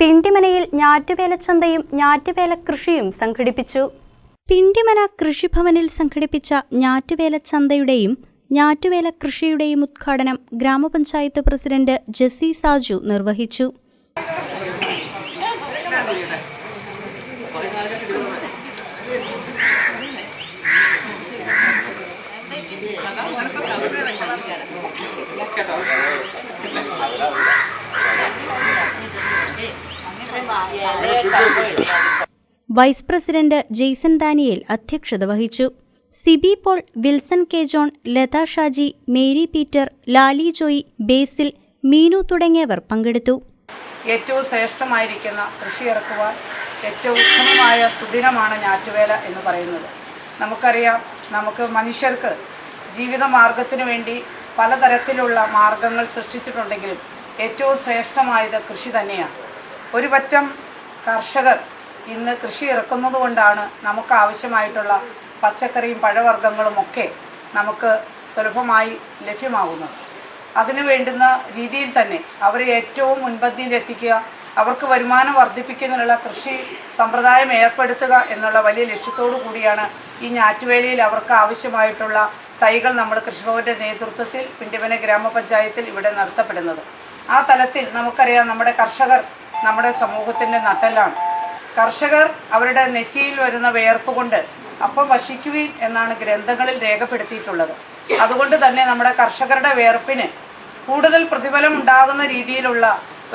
പിണ്ടിമനയിൽ ഞാറ്റുവേലച്ചന്തയും ഞാറ്റുവേല കൃഷിയും സംഘടിപ്പിച്ചു. പിണ്ടിമന കൃഷിഭവനിൽ സംഘടിപ്പിച്ച ഞാറ്റുവേല ചന്തയുടെയും ഞാറ്റുവേല കൃഷിയുടെയും ഉദ്ഘാടനം ഗ്രാമപഞ്ചായത്ത് പ്രസിഡന്റ് ജെസി സാജു നിർവഹിച്ചു. വൈസ് പ്രസിഡന്റ് ജെയ്സൺ ദാനിയേൽ അധ്യക്ഷത വഹിച്ചു. സിബി പോൾ വിൽസൺ കെ ജോൺ ലത ഷാജി മേരി പീറ്റർ ലാലി ജോയി ബേസിൽ മീനു തുടങ്ങിയവർ പങ്കെടുത്തു. ഏറ്റവും ശ്രേഷ്ഠമായിരിക്കുന്ന കൃഷി ഇറക്കുവാൻ ഏറ്റവും ഉത്തമമായ സുദിനമാണ് ഞാറ്റുവേല എന്ന് പറയുന്നത്. നമുക്കറിയാം നമുക്ക് മനുഷ്യർക്ക് ജീവിത മാർഗത്തിനു വേണ്ടി പലതരത്തിലുള്ള മാർഗങ്ങൾ സൃഷ്ടിച്ചിട്ടുണ്ടെങ്കിലും ഏറ്റവും ശ്രേഷ്ഠമായത് കൃഷി തന്നെയാണ്. ഒരു പറ്റം കർഷകർ ഇന്ന് കൃഷി ഇറക്കുന്നത് കൊണ്ടാണ് നമുക്ക് ആവശ്യമായിട്ടുള്ള പച്ചക്കറിയും പഴവർഗങ്ങളും ഒക്കെ നമുക്ക് സുലഭമായി ലഭ്യമാകുന്നത്. അതിനു വേണ്ടുന്ന രീതിയിൽ തന്നെ അവരെ ഏറ്റവും മുൻപന്തിയിൽ എത്തിക്കുക അവർക്ക് വരുമാനം വർദ്ധിപ്പിക്കുന്നതിനുള്ള കൃഷി സമ്പ്രദായം ഏർപ്പെടുത്തുക എന്നുള്ള വലിയ ലക്ഷ്യത്തോടു കൂടിയാണ് ഈ ഞാറ്റുവേലയിൽ അവർക്ക് ആവശ്യമായിട്ടുള്ള തൈകൾ നമ്മൾ കൃഷിഭവന്റെ നേതൃത്വത്തിൽ പിണ്ടിമന ഗ്രാമപഞ്ചായത്തിൽ ഇവിടെ നടത്തപ്പെടുന്നത്. ആ തലത്തിൽ നമുക്കറിയാം നമ്മുടെ കർഷകർ നമ്മുടെ സമൂഹത്തിന്റെ നട്ടെല്ലാണ്. കർഷകർ അവരുടെ നെറ്റിയിൽ വരുന്ന വേർപ്പ് കൊണ്ട് അപ്പം വശിക്കുവീൻ എന്നാണ് ഗ്രന്ഥങ്ങളിൽ രേഖപ്പെടുത്തിയിട്ടുള്ളത്. അതുകൊണ്ട് തന്നെ നമ്മുടെ കർഷകരുടെ വേർപ്പിന് കൂടുതൽ പ്രതിഫലം ഉണ്ടാകുന്ന രീതിയിലുള്ള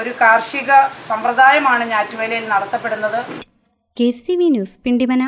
ഒരു കാർഷിക സമ്പ്രദായമാണ് ഞാറ്റുവേലയിൽ നടത്തപ്പെടുന്നത്. K C V news Pindimana.